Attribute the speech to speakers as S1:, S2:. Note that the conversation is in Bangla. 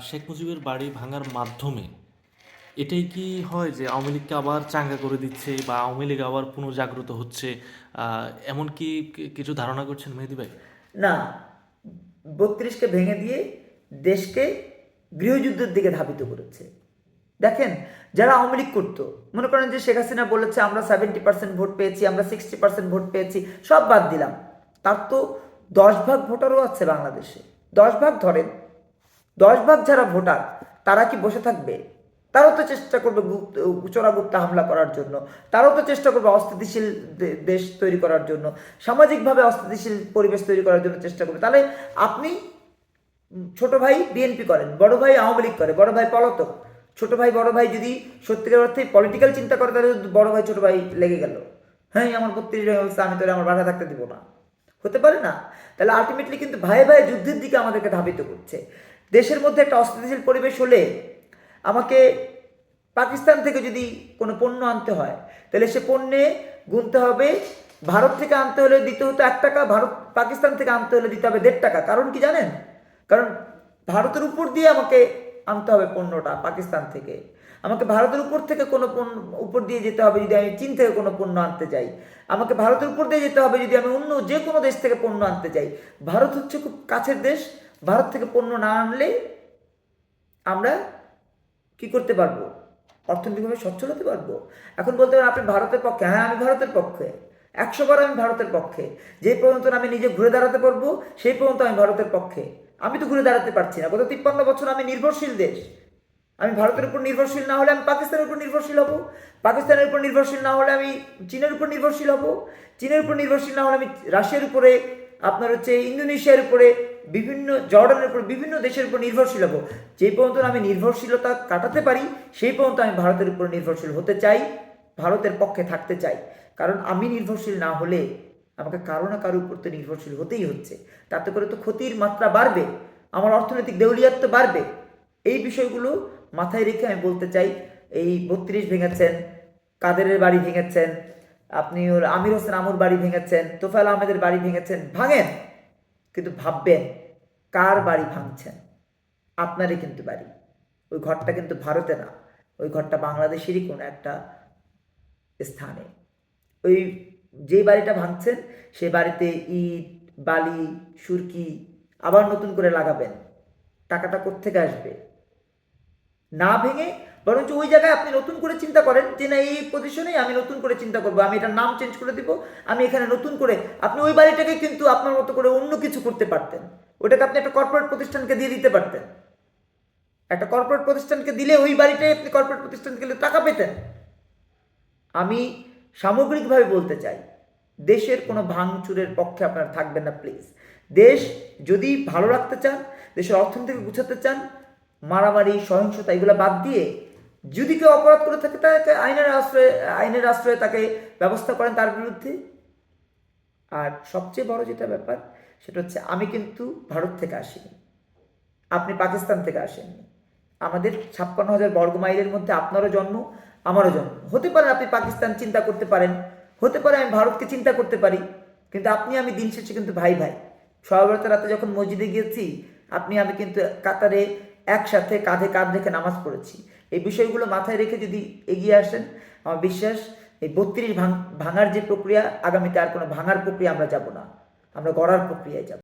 S1: শেখ মুজিবের বাড়ি ভাঙার মাধ্যমে এটাই কি হয় যে আওয়ামী লীগকে আবার চাঙ্গা করে দিচ্ছে বা আওয়ামী লীগ আবার পুনর্জাগ্রত হচ্ছে? এমন কি- কিছু ধারণা করছেন মেহেদি ভাই?
S2: না। বত্রিশকে ভেঙে দিয়ে দেশকে গৃহযুদ্ধের দিকে ধাবিত করেছে। দেখেন, যারা আওয়ামী লীগ করতো, মনে করেন যে শেখ হাসিনা বলেছে, আমরা সেভেন্টি পার্সেন্ট ভোট পেয়েছি, আমরা সিক্সটি পার্সেন্ট ভোট পেয়েছি সব বাদ দিলাম। তার তো দশ ভাগ ভোটারও আছে বাংলাদেশে। দশ ভাগ ধরেন দশ ভাগ যারা ভোটার, তারা কি বসে থাকবে? তারাও তো চেষ্টা করবে গুপ্ত, চোরাগুপ্তা হামলা করার জন্য। তারাও তো চেষ্টা করবে অস্থিতিশীল দেশ তৈরি করার জন্য। সামাজিকভাবে অস্থিতিশীল পরিবেশ তৈরি করার জন্য চেষ্টা করবে। তাহলে আপনি ছোট ভাই বিএনপি করেন, বড় ভাই আওয়ামী লীগ করে, বড় ভাই পলাতক। ছোট ভাই, বড় ভাই যদি সত্যিকার অর্থে পলিটিক্যাল চিন্তা করে, তাহলে বড় ভাই, ছোট ভাই লেগে গেল। হ্যাঁ আমার বত্রিশ ভেঙে বলছে আমি তোরে আমার বাধা থাকতে দিব না। হতে পারে না? তাহলে আলটিমেটলি কিন্তু ভাই ভাই যুদ্ধের দিকে আমাদেরকে ধাবিত করছে। দেশের মধ্যে একটা অস্থিতিশীল পরিবেশ হলে আমাকে পাকিস্তান থেকে যদি কোনো পণ্য আনতে হয়, তাহলে সে পণ্যে গুনতে হবে, ভারত থেকে আনতে হলে দিতে হতো এক টাকা, ভারত, পাকিস্তান থেকে আনতে হলে দিতে হবে দেড় টাকা। কারণ কি জানেন? কারণ ভারতের উপর দিয়ে আমাকে আনতে হবে পণ্যটা পাকিস্তান থেকে। আমাকে ভারতের উপর থেকে কোনো পণ্য, উপর দিয়ে যেতে হবে যদি আমি চীন থেকে কোনো পণ্য আনতে চাই আমাকে ভারতের উপর দিয়ে যেতে হবে যদি আমি অন্য যে কোনো দেশ থেকে পণ্য আনতে চাই ভারত হচ্ছে খুব কাছের দেশ ভারত থেকে পণ্য না আনলে আমরা কি করতে পারব? অর্থনৈতিকভাবে সচ্ছল হতে পারব? এখন বলতে পারেন আপনি ভারতের পক্ষে হ্যাঁ আমি ভারতের পক্ষে। একশো বার আমি ভারতের পক্ষে। যে পর্যন্ত আমি নিজে ঘুরে দাঁড়াতে পারব, সেই পর্যন্ত আমি ভারতের পক্ষে। আমি তো ঘুরে দাঁড়াতে পারছি না। গত তিপ্পান্ন বছর আমি নির্ভরশীল দেশ। আমি ভারতের উপর নির্ভরশীল না হলে আমি পাকিস্তানের উপর নির্ভরশীল হব। পাকিস্তানের উপর নির্ভরশীল না হলে আমি চীনের উপর নির্ভরশীল হব। চীনের উপর নির্ভরশীল না হলে আমি রাশিয়ার উপরে, আপনার হচ্ছে ইন্দোনেশিয়ার উপরে বিভিন্ন, জর্ডানের উপর বিভিন্ন দেশের উপর নির্ভরশীল হব। যে পর্যন্ত আমি নির্ভরশীলতা কাটাতে পারি, সেই পর্যন্ত আমি ভারতের উপর নির্ভরশীল হতে চাই, ভারতের পক্ষে থাকতে চাই। কারণ আমি নির্ভরশীল না হলে আমাকে কারও না কারও উপর তো নির্ভরশীল হতেই হচ্ছে। তাতে করে তো ক্ষতির মাত্রা বাড়বে, আমার অর্থনৈতিক দেউলিয়াত্ব বাড়বে। এই বিষয়গুলো মাথায় রেখে আমি বলতে চাই, এই বত্রিশ ভেঙেছেন, কাদেরের বাড়ি ভেঙেছেন, আপনি ওর আমির হোসেন আমুর বাড়ি ভেঙেছেন তোফাল আহমেদের বাড়ি ভেঙেছেন, ভাঙেন। কিন্তু ভাববেন, কার বাড়ি ভাঙছেন? আপনারই কিন্তু বাড়ি। ওই ঘরটা কিন্তু ভারতে না, ওই ঘরটা বাংলাদেশেরই কোনো একটা স্থানে। ওই যে বাড়িটা ভাঙছেন, সে বাড়িতে ইট, বালি, সুরকি আবার নতুন করে লাগাবেন। টাকাটা কোত্থেকে আসবে? না ভেঙে, বরঞ্চ ওই জায়গায় আপনি নতুন করে চিন্তা করেন যে না, এই পজিশনে আমি নতুন করে চিন্তা করব, আমি এটার নাম চেঞ্জ করে দিব, আমি এখানে নতুন করে, আপনি ওই বাড়িটাকে কিন্তু আপনার মতো করে অন্য কিছু করতে পারতেন। ওটাকে আপনি একটা কর্পোরেট প্রতিষ্ঠানকে দিয়ে দিতে পারতেন। একটা কর্পোরেট প্রতিষ্ঠানকে দিলে ওই বাড়িটাই আপনি কর্পোরেট প্রতিষ্ঠানকে টাকা পেতেন। আমি সামগ্রিকভাবে বলতে চাই, দেশের কোনো ভাঙচুরের পক্ষে আপনারা থাকবেন না প্লিজ দেশ যদি ভালো রাখতে চান, দেশের অর্থনীতিকে গুছাতে চান মারামারি, সহিংসতা এগুলো বাদ দিয়ে যদি কেউ অপরাধ করে থাকে, তাকে আইনের আশ্রয়ে আইনের আশ্রয়ে তাকে ব্যবস্থা করেন তার বিরুদ্ধে। আর সবচেয়ে বড় যেটা ব্যাপার, সেটা হচ্ছে আমি কিন্তু ভারত থেকে আসিনি। আপনি পাকিস্তান থেকে আসেননি। আমাদের ছাপ্পান্ন হাজার বর্গ মাইলের মধ্যে আপনারও জন্ম, আমারও জন্ম। হতে পারে আপনি পাকিস্তান চিন্তা করতে পারেন, হতে পারে আমি ভারতকে চিন্তা করতে পারি, কিন্তু আপনি আমি দিন শেষে কিন্তু ভাই ভাই সহবরতের রাতে যখন মসজিদে গিয়েছি, আপনি আমি কিন্তু কাতারে একসাথে কাঁধে কাঁধ রেখে নামাজ পড়েছি। এই বিষয়গুলো মাথায় রেখে যদি এগিয়ে আসেন, আমার বিশ্বাস এই বত্রিশ ভাঙার যে প্রক্রিয়া, আগামীতে আর কোনো ভাঙার প্রক্রিয়া আমরা যাব না। আমরা গড়ার প্রক্রিয়ায় যাব।